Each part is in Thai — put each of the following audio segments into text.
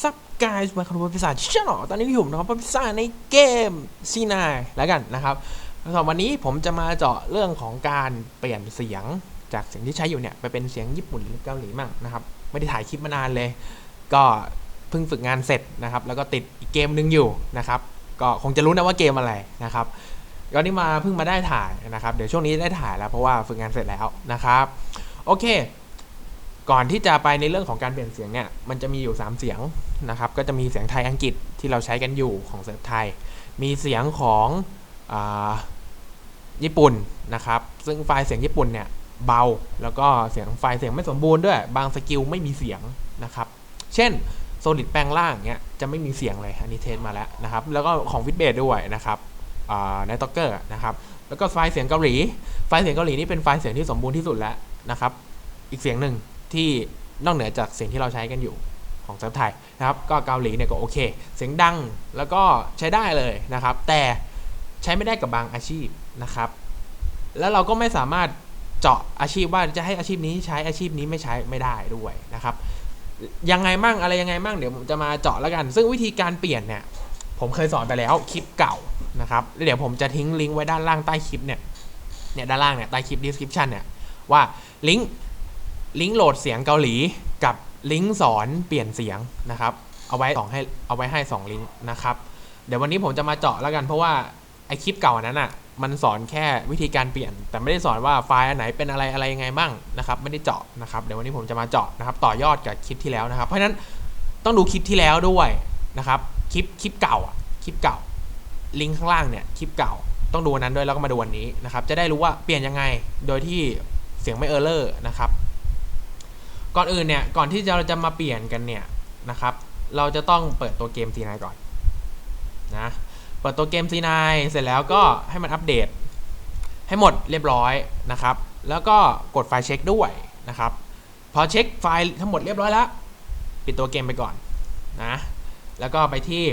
ซับกายมาคาร์บพิซซ่าชาตอนนี้ผมนะครับพิซซ่าในเกมซีนาแล้วกันนะครับสำหรับวันนี้ผมจะมาเจาะเรื่องของการเปลี่ยนเสียงจากเสียงที่ใช้อยู่เนี่ยไปเป็นเสียงญี่ปุ่นหรือเกาหลีมั่งนะครับไม่ได้ถ่ายคลิปมานานเลย ก็เพิ่งฝึกงานเสร็จนะครับแล้วก็ติดอีกเกมหนึงอยู่นะครับก็คงจะรู้นะว่าเกมอะไรนะครับก็นี่มาเพิ่งมาได้ถ่ายนะครับเดี๋ยวช่วงนี้ได้ถ่ายแล้วเพราะว่าฝึกงานเสร็จแล้วนะครับโอเค ก่อนที่จะไปในเรื่องของการเปลี่ยนเสียงเนี่ยมันจะมีอยู่ 3 เสียงนะครับก็จะมีเสียงไทยอังกฤษที่เราใช้กันอยู่ของเซิร์ฟไทย มีเสียงของอญี่ปุ่นนะครับซึ่งไฟล์เสียงญี่ปุ่นเนี่ยเบา แล้วก็เสียงไฟล์เสียงไม่สมบูรณ์ด้วย บางสกิลไม่มีเสียงนะครับเช่นโซลิดแปลงล่างเนี่ยจะไม่มีเสียงเลยอันนี้เทสมาแล้วนะครับแล้วก็ของวิดเบสด้วยนะครับในต็อกเกอร์นะครับแล้วก็ไฟล์เสียงเกาหลี ไฟล์เสียงเกาหลีนี่เป็นไฟล์เสียงที่สมบูรณ์ที่สุดแล้วนะครับอีกเสียงหนึ่ง ที่นอกเหนือจากเสียงที่เราใช้กันอยู่ของซิร์ฟไทยนะครับ ก็เกาหลีเนี่ยก็โอเค เสียงดังแล้วก็ใช้ได้เลยนะครับ แต่ใช้ไม่ได้กับบางอาชีพนะครับ แล้วเราก็ไม่สามารถเจาะอาชีพว่าจะให้อาชีพนี้ใช้อาชีพนี้ไม่ใช้ไม่ได้ด้วยนะครับ ยังไงมั่งอะไรยังไงมั่งเดี๋ยวผมจะมาเจาะแล้วกัน ซึ่งวิธีการเปลี่ยนเนี่ยผมเคยสอนไปแล้วคลิปเก่านะครับเดี๋ยวผมจะทิ้งลิงก์ไว้ด้านล่างใต้คลิปเนี่ยเนี่ยด้านล่างเนี่ยใต้คลิป description เนี่ยว่าลิงก์ ลิงก์โหลดเสียงเกาหลีกับลิงก์สอนเปลี่ยนเสียงนะครับ เอาไว้สองให้เอาไว้ให้ 2 ลิงก์นะครับ เดี๋ยววันนี้ผมจะมาเจาะแล้วกันเพราะว่าไอคลิปเก่าอันนั้นอะมันสอนแค่วิธีการเปลี่ยน แต่ไม่ได้สอนว่าไฟล์อันไหนเป็นอะไรอะไรยังไงบ้างนะครับ ไม่ได้เจาะนะครับเดี๋ยววันนี้ผมจะมาเจาะนะครับ ต่อยอดกับคลิปที่แล้วนะครับ เพราะฉะนั้นต้องดูคลิปที่แล้วด้วยนะครับคลิปคลิปเก่าอะคลิปเก่า ลิงก์ข้างล่างเนี่ยคลิปเก่า ต้องดูอันนั้นด้วยแล้วก็มาดูวันนี้นะครับ จะได้รู้ว่าเปลี่ยนยังไงโดยที่เสียงไม่เออร์เลอร์นะครับ ก่อนอื่นเนี่ยก่อนที่เราจะมาเปลี่ยนกันเนี่ยนะครับเราจะต้องเปิดตัวเกม C9 ก่อนนะเปิดตัวเกม C9 เสร็จแล้วก็ให้มันอัปเดต ให้หมดเรียบร้อยนะครับ แล้วก็กดไฟล์เช็คด้วยนะครับพอเช็คไฟล์ทั้งหมดเรียบร้อยแล้ว ปิดตัวเกมไปก่อนนะแล้วก็ไปที่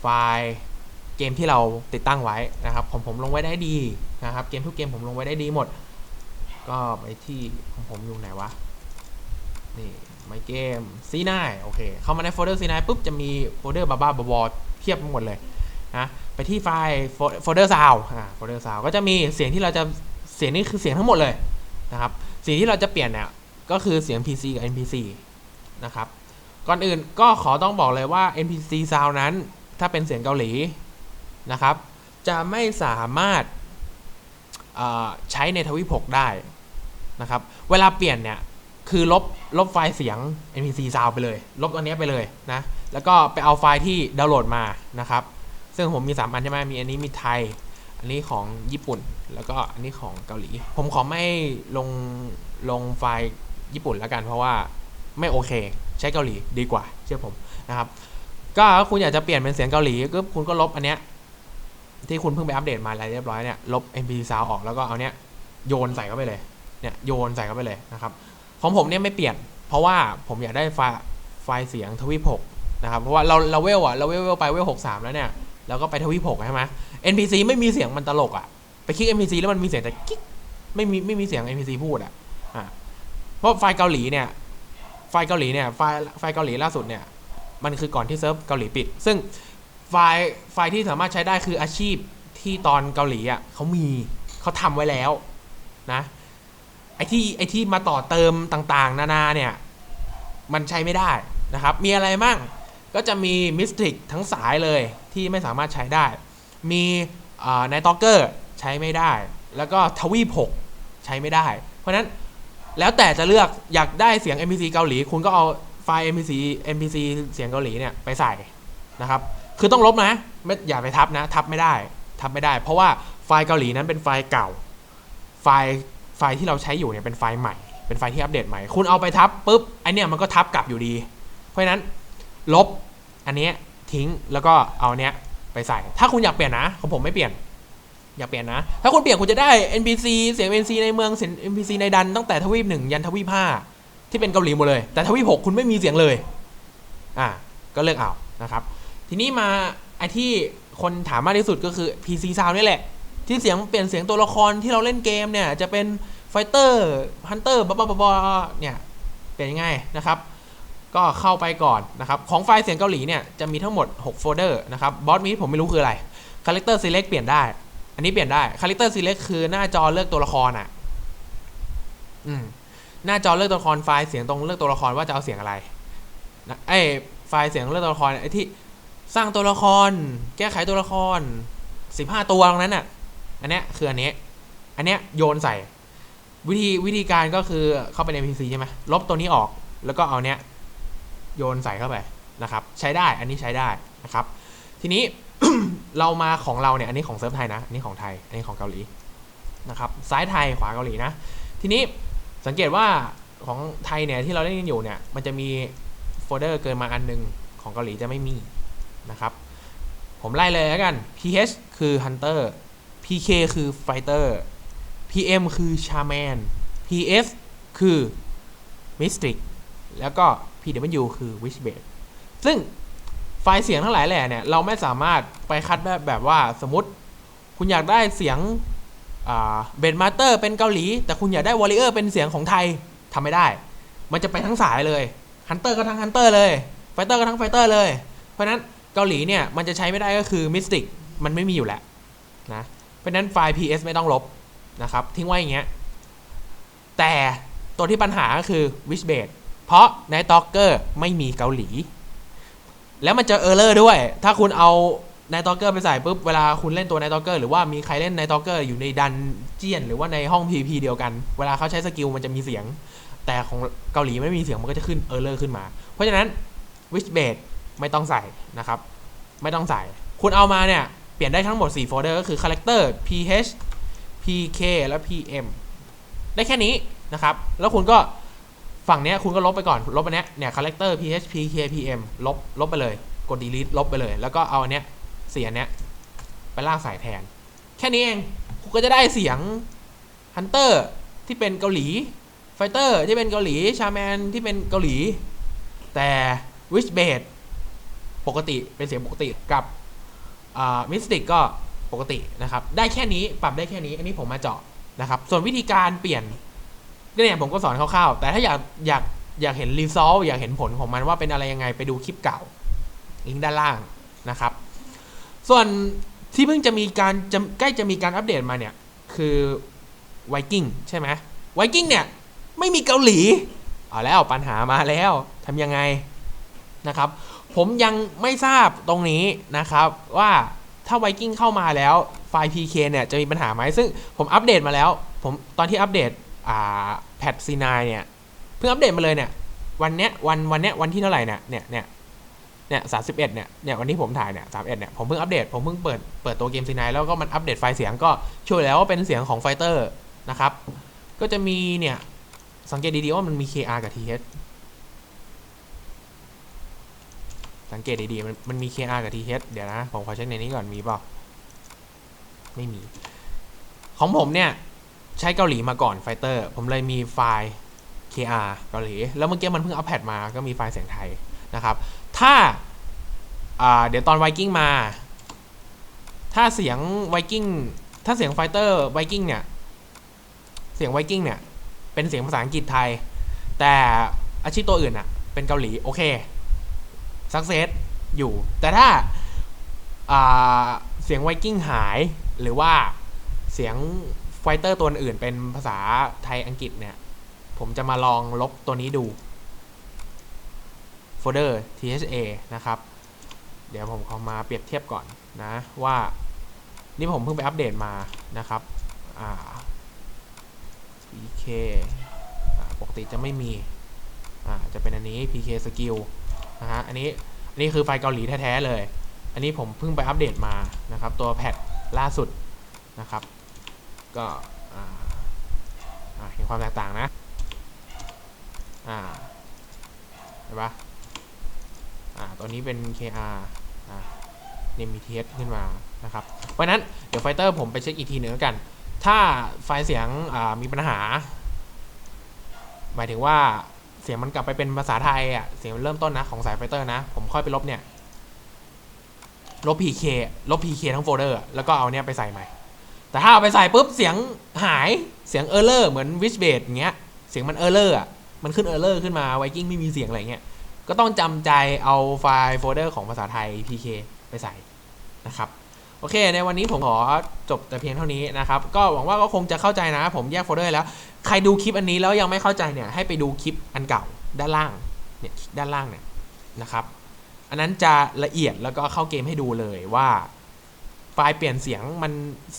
ไฟล์เกมที่เราติดตั้งไว้นะครับผมผมลงไว้ได้ดีนะครับเกมทุกเกมผมลงไว้ได้ดีหมด ก็ไปที่ของผมอยู่ไหนวะ นี่ไม่เกม C9 โอเค เข้ามาในโฟลเดอร์ C9 ปุ๊บจะมีโฟลเดอร์บ้าๆบอๆเทียบหมดเลยนะไปที่ไฟล์โฟลเดอร์ซาวอ่าโฟลเดอร์ซาวก็จะมีเสียงที่เราจะเสียงนี้คือเสียงทั้งหมดเลยนะครับสิ่งที่เราจะเปลี่ยนเนี่ยก็คือเสียง PC กับ NPC นะครับก่อนอื่นก็ขอต้องบอกเลยว่า NPC sound นั้นถ้าเป็นเสียงเกาหลีนะครับ จะไม่สามารถใช้ในทวิภพได้ นะครับ เวลาเปลี่ยนเนี่ยคือลบลบไฟล์เสียง npc sound ไปเลย ลบตัวนี้ไปเลยนะ แล้วก็ไปเอาไฟล์ที่ดาวน์โหลดมานะครับ ซึ่งผมมี 3 อันใช่ไหมมีอันนี้มีไทย อันนี้ของญี่ปุ่น แล้วก็อันนี้ของเกาหลี ผมขอไม่ลงลงไฟล์ญี่ปุ่นแล้วกัน เพราะว่าไม่โอเค ใช้เกาหลีดีกว่า เชื่อผมนะครับ ก็คุณอยากจะเปลี่ยนเป็นเสียงเกาหลีก็คุณก็ลบอันเนี้ยที่คุณเพิ่งไปอัปเดตมาอะไรเรียบร้อยเนี่ยลบ npc sound ออกแล้วก็เอาเนี้ยโยนใส่เข้าไปเลย เนี่ยโยนใส่เข้าไปเลยนะครับ ของผมเนี่ยไม่เปลี่ยน เพราะว่าผมอยากได้ไฟล์ไฟล์เสียงทวีปกนะครับ เพราะว่าเราเราเวลอะเราเวลไปเวลหกสามแล้วเนี่ยเราก็ไปทวีปกใช่ไหม NPC ไม่มีเสียงมันตลกอะไปคลิก NPC แล้วมันมีเสียงแต่กิ๊กไม่มีไม่มีเสียง NPC พูดอะอ่าเพราะไฟล์เกาหลีเนี่ยไฟล์เกาหลีเนี่ยไฟล์ไฟล์เกาหลีล่าสุดเนี่ยมันคือก่อนที่เซิร์ฟเกาหลีปิด ซึ่งไฟล์ไฟล์ที่สามารถใช้ได้คืออาชีพที่ตอนเกาหลีอะเขามีเขาทำไว้แล้วนะ ไอที่ไอที่มาต่อเติมต่างๆ นานาเนี่ย มันใช้ไม่ได้นะครับ มีอะไรมั่งก็จะมีมิสติกทั้งสายเลยที่ไม่สามารถใช้ได้ มีในต็อกเกอร์ใช้ไม่ได้ แล้วก็ทวีผกใช้ไม่ได้ เพราะนั้นแล้วแต่จะเลือกอยากได้เสียง NPC เกาหลี คุณก็เอาไฟล์ NPC NPC เสียงเกาหลีเนี่ยไปใส่นะครับ คือต้องลบนะไม่อย่าไปทับนะ ทับไม่ได้ ทับไม่ได้ เพราะว่าไฟล์เกาหลีนั้นเป็นไฟล์เก่า ไฟล์ ไฟล์ที่เราใช้อยู่เนี่ยเป็นไฟล์ใหม่ เป็นไฟล์ที่อัปเดตใหม่ คุณเอาไปทับปุ๊บไอเนี่ยมันก็ทับกลับอยู่ดี เพราะฉะนั้นลบอันนี้ทิ้งแล้วก็เอาเนี้ยไปใส่ ถ้าคุณอยากเปลี่ยนนะของผมไม่เปลี่ยน อยากเปลี่ยนนะ ถ้าคุณเปลี่ยนคุณจะได้ NPC เสียง NPC ในเมืองเสียง NPC ในดันตั้งแต่ทวีปหนึ่งยันทวีปห้าที่เป็นเกาหลีหมดเลย แต่ทวีปหกคุณไม่มีเสียงเลย อ่า ก็เลือกเอานะครับ ทีนี้มาไอที่คนถามมากที่สุดก็คือ PC Sound นี่แหละ ที่เสียงเปลี่ยนเสียงตัวละครที่เราเล่นเกมเนี่ยจะเป็นไฟเตอร์ฮันเตอร์บ้าบ้าเนี่ยเป็นยังไงนะครับ ก็เข้าไปก่อนนะครับของไฟล์เสียงเกาหลีเนี่ยจะมีทั้งหมด 6 โฟลเดอร์นะครับบอสมีผมไม่รู้คืออะไร Character Select เปลี่ยนได้ อันนี้เปลี่ยนได้ Character Select คือหน้าจอเลือกตัวละครอะอืมหน้าจอเลือกตัวละครไฟล์เสียงตรงเลือกตัวละครว่าจะเอาเสียงอะไรนะไอ้ไฟล์เสียงเลือกตัวละครไอ้ที่สร้างตัวละคร แก้ไขตัวละคร 15 ตัวตรงนั้นน่ะ อันเนี้ยคืออันนี้ อันเนี้ยโยนใส่ วิธีวิธีการก็คือเข้าไปใน PC ใช่ไหมลบตัวนี้ออกแล้วก็เอาเนี้ยโยนใส่เข้าไปนะครับ ใช้ได้อันนี้ใช้ได้นะครับ ทีนี้เรามาของเราเนี่ยอันนี้ของเซิร์ฟไทยนะอันนี้ของไทย อันนี้ของเกาหลีนะครับซ้ายไทยขวาเกาหลีนะ ทีนี้สังเกตว่าของไทยเนี่ยที่เราเล่นกันอยู่เนี่ยมันจะมีโฟลเดอร์เกินมาอันหนึงของเกาหลีจะไม่มีนะครับ ผมไล่เลยแล้วกัน PH คือ Hunter PK คือ Fighter PM คือ Shaman PS คือ Mystic แล้วก็ PW คือ Wishbase ซึ่งไฟล์เสียงทั้งหลายแหล่เนี่ย เราไม่สามารถไปคัดแบบแบบว่าสมมติ คุณอยากได้เสียงเบนมาเตอร์เป็นเกาหลี แต่คุณอยากได้วอลเลเยอร์เป็นเสียงของไทยทำไม่ได้ มันจะไปทั้งสายเลยฮันเตอร์ก็ทั้งฮันเตอร์เลยไฟเตอร์ก็ทั้งไฟเตอร์เลย เพราะนั้นเกาหลีเนี่ย มันจะใช้ไม่ได้ก็คือมิสติกมันไม่มีอยู่แล้วนะ ราะนั้นไฟล์ PS ไม่ต้องลบนะครับ ทิ้งไว้อย่างเงี้ย แต่ตัวที่ปัญหาก็คือ Wishbase เพราะ Night Talker ไม่มีเกาหลี แล้วมันจอเออร์เลอร์ด้วย ถ้าคุณเอา Night Talker ไปใส่ปุ๊บ เวลาคุณเล่นตัว Night Talker หรือว่ามีใครเล่น Night Talker อยู่ในดันเจียน หรือว่าในห้อง PP เดียวกัน เวลาเขาใช้สกิลมันจะมีเสียง แต่ของเกาหลีไม่มีเสียงมันก็จะขึ้นเออร์เลอร์ขึ้นมา เพราะฉะนั้น Wishbase ไม่ต้องใส่นะครับ ไม่ต้องใส่ คุณเอามาเนี่ย เปลี่ยนได้ทั้งหมด 4 โฟลเดอร์ก็คือ Character PH PK และ PM ได้แค่นี้นะครับ แล้วคุณก็ฝั่งเนี้ยคุณก็ลบไปก่อน ลบอันเนี้ยเนี่ย character ph pk pm ลบ ลบไปเลย กด delete ลบไปเลย แล้วก็เอาอันเนี้ยเสียงเนี้ยไปลากสายแทน แค่นี้เอง คุณก็จะได้เสียง hunter ที่เป็นเกาหลี fighter ที่เป็นเกาหลี shaman ที่เป็นเกาหลี แต่ wishbase ปกติเป็นเสียงปกติกับ อ่า mystic ก็ปกตินะครับ ได้แค่นี้ปรับได้แค่นี้ อันนี้ผมมาเจาะนะครับ ส่วนวิธีการเปลี่ยนก็เนี่ยผมก็สอนคร่าวๆ แต่ถ้าอยากอยากอยากเห็นรีซอลอยากเห็นผลของมันว่าเป็นอะไรยังไงไปดูคลิปเก่าลิงก์ด้านล่างนะครับ ส่วนที่เพิ่งจะมีการจะใกล้จะมีการอัปเดตมาเนี่ย คือไวกิ้งใช่ไหมไวกิ้งเนี่ย ไม่มีเกาหลี เอาแล้วปัญหามาแล้วทำยังไงนะครับ ผมยังไม่ทราบตรงนี้นะครับว่าถ้าไวกิ้งเข้ามาแล้วไฟล์ PK เนี่ยจะมีปัญหาไหมซึ่งผมอัปเดตมาแล้วผมตอนที่อัปเดตอ่าแพทซีนเนี่ยเพิ่งอัปเดตมาเลยเนี่ยวันเนี้ยวันวันเนี้ยวันที่เท่าไหร่เนี่ยเนี่ยเนี่ยเนี่ยสาสิบเอ็ดเนี่ยเนี่ยวันที่ผมถ่ายเนี่ยสามเอ็ดเนี่ยผมเพิ่งอัปเดตผมเพิ่งเปิดเปิดตัวเกมซีนแล้วก็มันอัปเดตไฟล์เสียงก็ช่วยแล้วว่าเป็นเสียงของไฟเตอร์นะครับก็จะมีเนี่ยสังเกตดีๆว่ามันมี KR กับ TH สังเกตดีๆ มันมันมี KR กับ TH เดี๋ยวนะ ผมขอเช็คในนี้ก่อนมีเปล่า ไม่มี ของผมเนี่ย ใช้เกาหลีมาก่อนไฟเตอร์ ผมเลยมีไฟล์ KR เกาหลี แล้วเมื่อกี้มันเพิ่งอัปเดตมาก็มีไฟล์เสียงไทยนะครับ ถ้าาเดี๋ยวตอนไวกิ้งมา ถ้าเสียงไวกิ้งถ้าเสียงไฟเตอร์ไวกิ้งเนี่ย เสียงไวกิ้งเนี่ย เป็นเสียงภาษาอังกฤษไทย แต่อาชีพตัวอื่นอะเป็นเกาหลี โอเค สักเซสอยู่ แต่ถ้าเสียงไวกิ้งหายหรือว่าเสียงไฟเตอร์ตัวอื่นเป็นภาษาไทยอังกฤษเนี่ย ผมจะมาลองลบตัวนี้ดูโฟลเดอร์ THA นะครับ เดี๋ยวผมขอมาเปรียบเทียบก่อนนะว่า นี่ผมเพิ่งไปอัปเดตมานะครับอ่า PK ปกติจะไม่มีอ่าจะเป็นอันนี้ PK skill นะฮะอันนี้อันนี้คือไฟล์เกาหลีแท้ๆเลย อันนี้ผมเพิ่งไปอัปเดตมานะครับ ตัวแพทล่าสุดนะครับ ก็อ่าเห็นความแตกต่างนะอ่าเห็นปะอ่าตัวนี้เป็น KR อ่านี่มี TH ขึ้นมานะครับ เพราะนั้นเดี๋ยวไฟเตอร์ผมไปเช็คอีกทีหนึ่งแล้วกัน ถ้าไฟล์เสียงอ่ามีปัญหา หมายถึงว่า เสียงมันกลับไปเป็นภาษาไทยอะ เสียงเริ่มต้นนะของสายไฟเตอร์นะ ผมค่อยไปลบเนี่ย ลบ PK ลบ PK ทั้งโฟลเดอร์ แล้วก็เอาเนี่ยไปใส่ใหม่ แต่ถ้าเอาไปใส่ปุ๊บเสียงหาย เสียงเออร์เลอร์เหมือนวิชเบดเงี้ย เสียงมันเออร์เลอร์อะ มันขึ้นเออร์เลอร์ขึ้นมาไวกิ้งไม่มีเสียงอะไรเงี้ย ก็ต้องจำใจเอาไฟล์โฟลเดอร์ของภาษาไทย PK ไปใส่นะครับ โอเค ในวันนี้ผมขอจบแต่เพียงเท่านี้นะครับ ก็หวังว่าก็คงจะเข้าใจนะ ผมแยกโฟลเดอร์แล้ว ใครดูคลิปอันนี้แล้วยังไม่เข้าใจเนี่ย ให้ไปดูคลิปอันเก่าด้านล่าง เนี่ยด้านล่างเนี่ยนะครับ อันนั้นจะละเอียดแล้วก็เข้าเกมให้ดูเลยว่าไฟล์เปลี่ยนเสียงมัน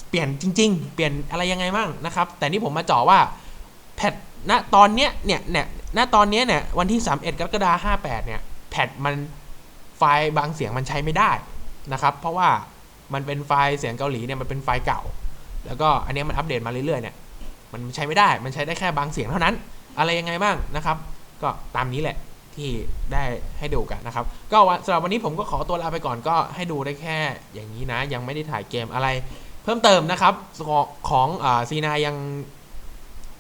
เปลี่ยนจริง ๆ เปลี่ยนอะไรยังไงบ้างนะครับ แต่นี่ผมมาจาะว่าแพทณตอนเนี้ยเนี่ยเนี่ยณตอนเนี้ยเนี่ยวันที่ 31กรกฎาคม58เนี่ยแพทมันไฟล์บางเสียงมันใช้ไม่ได้นะครับ เพราะว่า มันเป็นไฟล์เสียงเกาหลีเนี่ยมันเป็นไฟล์เก่า แล้วก็อันนี้มันอัปเดตมาเรื่อยๆเนี่ยมันใช้ไม่ได้ มันใช้ได้แค่บางเสียงเท่านั้น อะไรยังไงบ้างนะครับ ก็ตามนี้แหละที่ได้ให้ดูกันนะครับ ก็วันสำหรับวันนี้ผมก็ขอตัวลาไปก่อนก็ให้ดูได้แค่อย่างนี้นะ ยังไม่ได้ถ่ายเกมอะไร เพิ่มเติมนะครับของอซีนายัง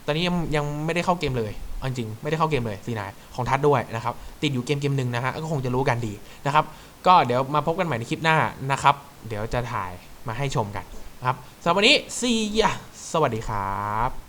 ตอนนี้ยังยังไม่ได้เข้าเกมเลยเจริงไม่ได้เข้าเกมเลยซีนายของทัดด้วยนะครับ ติดอยู่เกมเกมหนึ่งนะฮะก็คงจะรู้กันดีนะครับ ก็เดี๋ยวมาพบกันใหม่ในคลิปหน้านะครับ เดี๋ยวจะถ่ายมาให้ชมกันครับสำหรับวันนี้ซียสวัสดีครับ